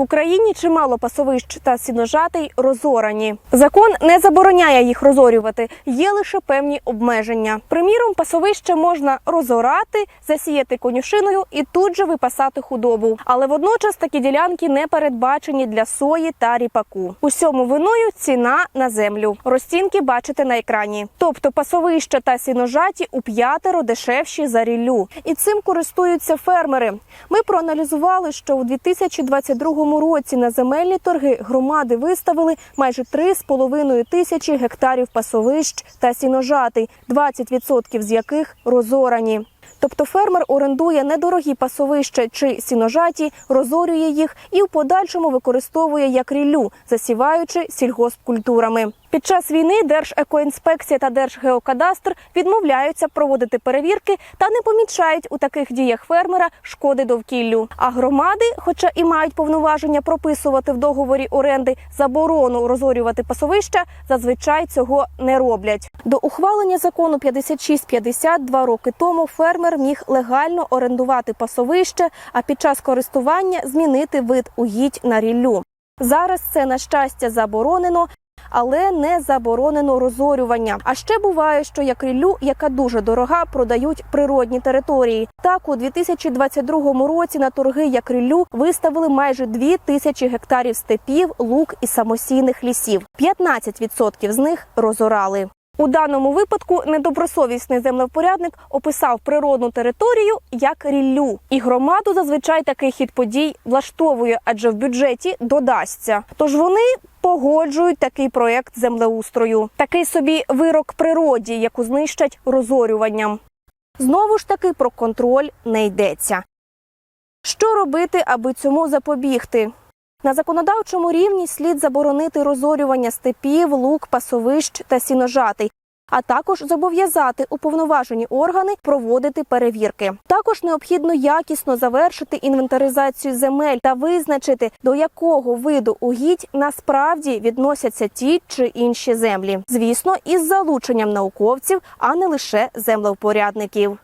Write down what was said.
Україні чимало пасовищ та сіножатий розорані. Закон не забороняє їх розорювати, є лише певні обмеження. Приміром, пасовище можна розорати, засіяти конюшиною і тут же випасати худобу. Але водночас такі ділянки не передбачені для сої та ріпаку. Усьому виною ціна на землю. Розцінки бачите на екрані. Тобто пасовища та сіножаті у п'ятеро дешевші за ріллю. І цим користуються фермери. Ми проаналізували, що у 2022 році на земельні торги громади виставили майже 3,5 тисячі гектарів пасовищ та сіножатий, 20% з яких розорані. Тобто фермер орендує недорогі пасовища чи сіножаті, розорює їх і в подальшому використовує як ріллю, засіваючи сільгоспкультурами. Під час війни Держекоінспекція та Держгеокадастр відмовляються проводити перевірки та не помічають у таких діях фермера шкоди довкіллю. А громади, хоча і мають повноваження прописувати в договорі оренди заборону розорювати пасовища, зазвичай цього не роблять. До ухвалення закону 5650 два роки тому фермер міг легально орендувати пасовище, а під час користування змінити вид угідь на ріллю. Зараз це на щастя заборонено. Але не заборонено розорювання. А ще буває, що як ріллю, яка дуже дорога, продають природні території. Так, у 2022 році на торги як ріллю виставили майже 2 тисячі гектарів степів, лук і самосійних лісів. 15% з них розорали. У даному випадку недобросовісний землевпорядник описав природну територію як ріллю, і громаду зазвичай такий хід подій влаштовує, адже в бюджеті додасться. Тож вони погоджують такий проект землеустрою, такий собі вирок природі, яку знищать розорюванням. Знову ж таки про контроль не йдеться. Що робити, аби цьому запобігти? На законодавчому рівні слід заборонити розорювання степів, лук, пасовищ та сіножатий, а також зобов'язати уповноважені органи проводити перевірки. Також необхідно якісно завершити інвентаризацію земель та визначити, до якого виду угідь насправді відносяться ті чи інші землі. Звісно, із залученням науковців, а не лише землевпорядників.